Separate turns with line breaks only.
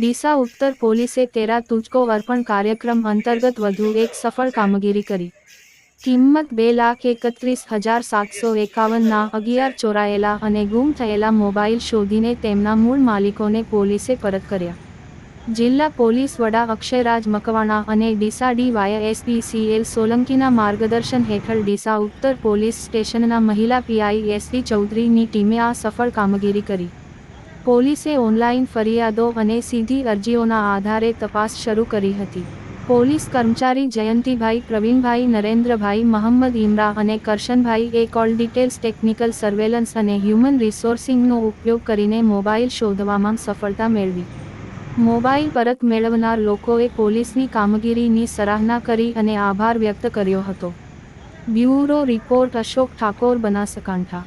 ડીસા ઉત્તર પોલીસે તેરા તુજકો અર્પણ કાર્યક્રમ અંતર્ગત વધુ એક સફળ કામગીરી કરી. કિંમત બે લાખ એકત્રીસ હજાર સાતસો એકાવનના અગિયાર ચોરાયેલા અને ગુમ થયેલા મોબાઈલ શોધીને તેમના મૂળ માલિકોને પોલીસે પરત કર્યા. જિલ્લા પોલીસ વડા અક્ષયરાજ મકવાણા અને ડીસા ડીવાય એસપીસીએલ સોલંકીના માર્ગદર્શન હેઠળ ડીસા ઉત્તર પોલીસ સ્ટેશનના મહિલા પીઆઈ એસવી ચૌધરીની ટીમે આ સફળ કામગીરી કરી. પોલીસે ઓનલાઈન ફરિયાદો અને સીધી અરજીઓના આધારે તપાસ શરૂ કરી હતી. પોલીસ કર્મચારી જયંતિભાઈ, પ્રવીણભાઈ, નરેન્દ્રભાઈ, મહંમદ ઇમરા અને કરશનભાઈ એ કોલ ડિટેલ્સ ટેકનિકલ સર્વેલન્સ અને હ્યુમન રિસોર્સિંગનો ઉપયોગ કરીને મોબાઈલ શોધવામાં સફળતા મેળવી. મોબાઈલ પરત મેળવનાર લોકોએ પોલીસની કામગીરીની સરાહના કરી અને આભાર વ્યક્ત કર્યો હતો. Bureau report Ashok Thakor Banaskantha.